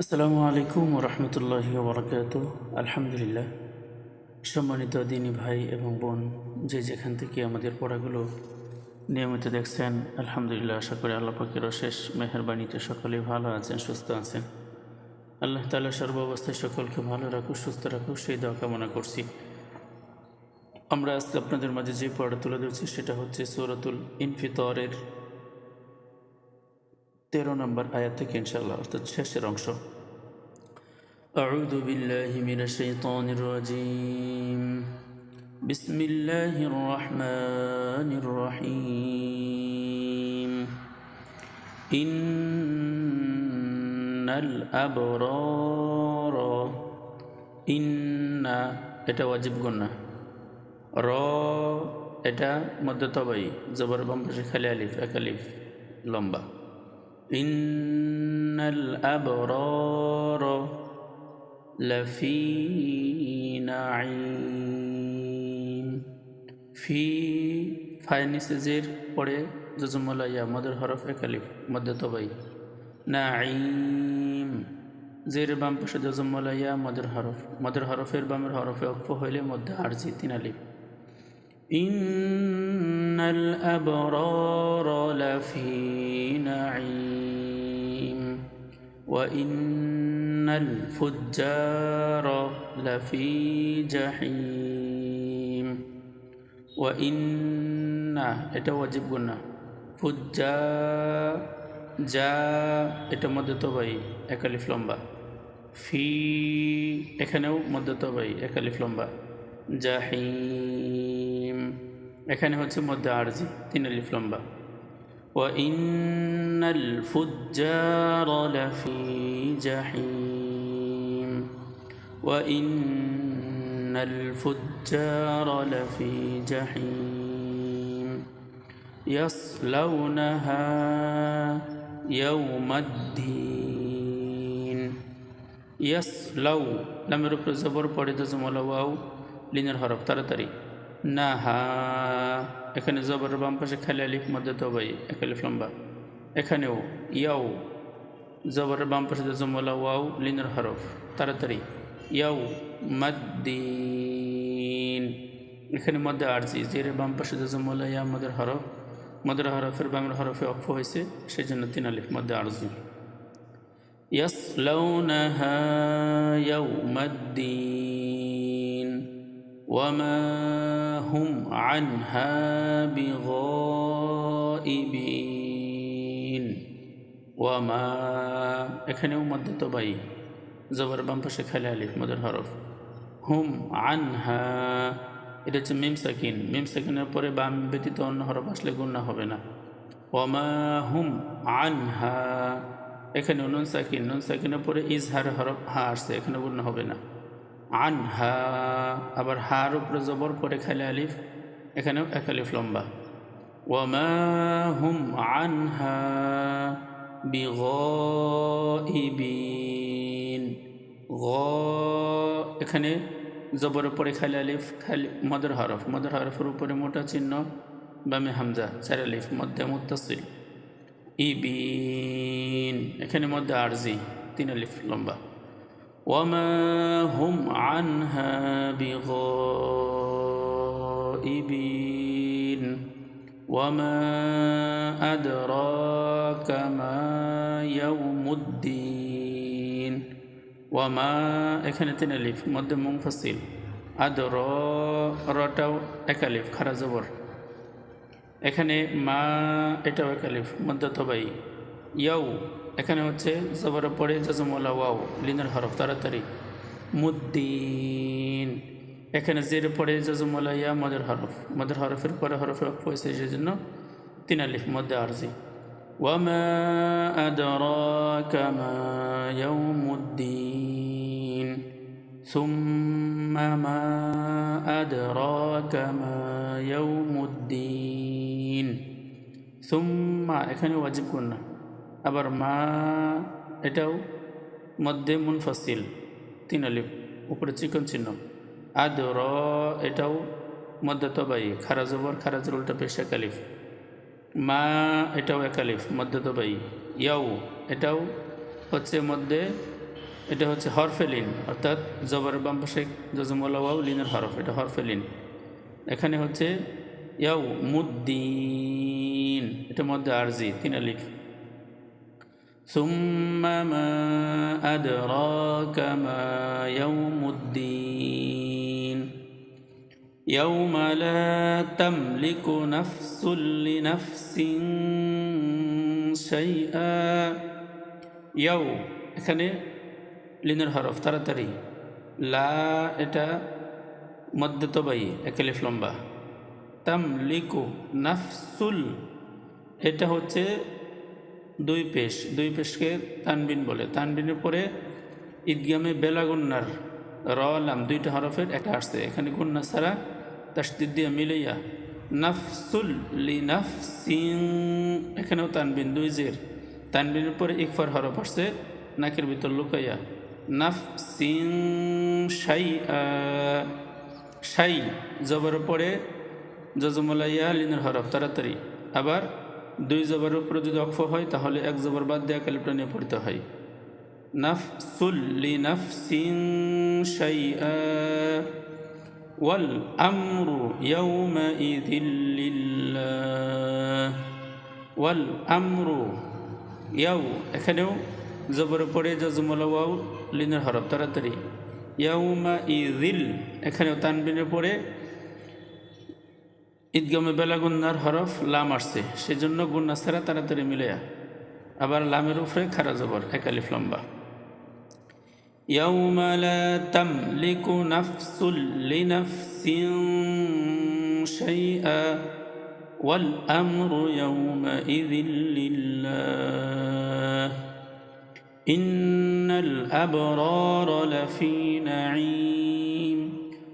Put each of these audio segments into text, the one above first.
আসসালামু আলাইকুম রহমতুল্লাহ বরকাত আলহামদুলিল্লাহ। সম্মানিত দিনী ভাই এবং বোন, যে যেখান থেকে আমাদের পড়াগুলো নিয়মিত দেখছেন, আলহামদুলিল্লাহ আশা করি আল্লাহ পাকের অশেষ মেহরবানিতে সকলে ভালো আছেন, সুস্থ আছেন। আল্লাহ তালা সর্বাবস্থায় সকলকে ভালো রাখুক, সুস্থ রাখুক, সেই দোয়া কামনা করছি। আমরা আজকে আপনাদের মাঝে যে পড়া তুলে ধরছি, সেটা হচ্ছে সৌরতুল ইনফিতরের তেরো নম্বর আয়াত থেকে ইনশাল্লাহ অর্থাৎ শেষের অংশ أعوذ بالله من الشيطان الرجيم بسم الله الرحمن الرحيم إن الأبرار إن এটা ওয়াজিব গুন্না র এটা মধ্য তবাই জবর বাম পাশে খালি আলিফ এক আলিফ লম্বা إن الأبرار لفي نعيم في ফাইনিসেজের পরে জজমলাইয়া মদের হরফ একালিফ মধ্যে তবাই নাইম জের বাম পাশে জজমলাইয়া মদের হরফ মদের হরফের বামের হরফে অক্ষ হইলে মধ্যে আরজি তিন আলিফ إن الأبرار لفي نعيم وإن الفجار لفي جحيم وإن এটা ওয়াজিব গুণা ফুজ্জা যা এটা মধ্যে তবাই একালিফ লম্বা ফি এখানেও মধ্যে তবাই একালিফ লম্বা জাহিম এখানে হচ্ছে মধ্যে আরজি তিন আলিফ লম্বা وإن الفجار لفي جحيم وإن الفجار لفي جحيم يصلونها يوم الدين يصلو لم يرب زبر পড়ে জজমলা ওয়াও লিনের হরফ তাড়াতাড়ি নাহা। এখানে জবর বাম পাশে খালি আলিফ মধ্যে দবাই এক আলিফ লম্বা। এখানেও ইয়াও। জবর বাম পাশে জমলা ওয়াও লিনের হরফ, তাড়াতাড়ি। ইয়াও মদ্দিন। এখানে মধ্যে আরজি, জের বাম পাশে জমলা ইয়া মদের হরফ, মদের হরফের বাংলা হরফে অক্ষ হয়েছে সেই জন্য তিন আলিফ মধ্যে আরজি। ইয়াস লাউনাহা ইয়াও মদ্দিন। وما هم عنها بغائبين وما এখানেও মধ্যে তো বাই জবর বাম পাশে খালি আলিফ মদের হরফ হুম আনহা এটা হচ্ছে মিম সাকিন মিম সাকিনের পরে বাম ব্যতীত অন্য হরফ আসলে গুণা হবে না ওমা হুম আনহা এখানে নুন সাকিন নুন সাকিনের পরে ইজহার হরফ হা আসছে এখানে গুণা হবে না আনহা, আবার হার উপরে জবর পরে খালি আলিফ, এখানেও এক আলিফ লম্বা। ওয়ামা হুম আনহা বিগিবিন গ, এখানে জবরের পরে খালি আলিফ খালি মদর হরফ। মদর হরফের উপরে মোটা চিহ্ন, বামে হামজা, চার আলিফ, মধ্যে মুতাসিল ইবিন, এখানে মধ্যে আরজি, তিন আলিফ লম্বা। وما هم عنها بغائبين وما أدراك ما يوم الدين وما এখানে তিন আলিফ মধ্যে মুংফাসিল আদর রটাও এক আলিফ খারা জবর এখানে মা এটাও এক আলিফ মধ্য তবাই ইয়াও এখানে হচ্ছে জবরের পরে জাজমলা ওয়াও লিনের হরফ তাড়াতাড়ি মুদ্দিন এখানে জের পরে জাজমলা ইয়া মদের হরফ মদের হরফের পরে হরফে হয়েছে সেই জন্য তিন আলিফ মধ্যে আরজি ওয়ামা আদরাকা মা ইয়াউমুদ্দিন ثم ما أدراك ما يوم الدين ثم এখানে ওয়াজিব করনা আবার মা, এটাও মধ্যে মুনফাসিল, তিন আলিফ, উপরে চিকন চিহ্ন। আদ র এটাও মধ্যে তবাই, খারা জবর খারাজের উল্টা পেশ একালিফ মা, এটাও একালিফ মধ্যে তবাই। ইয়াও এটাও হচ্ছে মধ্যে, এটা হচ্ছে হরফেলিন, অর্থাৎ জবর বাম পাশে জজমওয়ালা ওয়াও, লিনের হরফ, এটা হরফেলিন। এখানে হচ্ছে ইয়াও মুদ্দিন, এটা মধ্যে আরজি, তিন আলিফ। ثم ما أدراك ما يوم الدين يوم لا تملك نفس لنفس شيئا يو এখানে লিনের হরফ তাড়াতাড়ি লা এটা মধ্যে তবাই একালিফ লম্বা তাম লিকু নাফসুল এটা হচ্ছে দুই পেশ, দুই পেশকে তানবিন বলে। তানবিনের পরে ঈদগামে বেলাগুন্নার র লাম দুইটা হরফের, একটা আসছে। এখানে গুন্না ছাড়া তাস্তিদ দিয়ে মিলাইয়া নাফসুল লি নাফসিং এখানেও তানবিন, দুই জের। তানবিনের পরে ইকফার হরফ আসছে, নাকের ভিতর লুকাইয়া নাফসিং সাই সাই জবর পরে জজমলাইয়া লিনের হরফ, তাড়াতাড়ি। আবার দুই জবরের উপরে যদি অক্ষ হয়, তাহলে এক জবর বাদ দেওয়া ক্যালিপটা নিয়ে পড়তে হয়। লি ওয়াল ওয়াল এখানেও জবর পড়ে জজমলা লিনের হরফ, তাড়াতাড়ি। ইয়াউমা ইদিল এখানেও তানবিনের পরে ঈদগমে বেলাগুন্নার হরফ লাম আসছে সেজন্য গুন্না ছাড়া তাড়াতাড়ি মিলে আবার লামের উপরে খারা জবর একালিফ লম্বা يوم لا تملك نفس لنفس شيئا والأمر يومئذ لله إن الأبرار لفي نعيم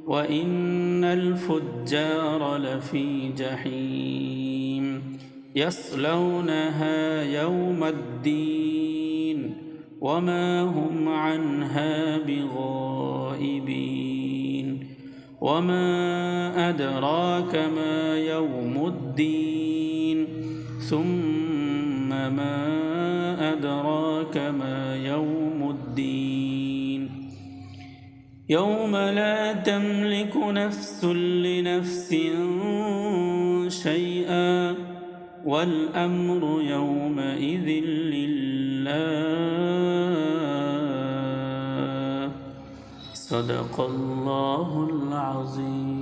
وإن الفجار لفي جحيم يصلونها يوم الدين وما هم عنها بغائبين وما أدراك ما يوم الدين ثم ما أدراك ما يوم الدين يوم لا تملك نفس لنفس شيئا والأمر يومئذ لله. صدق الله العظيم.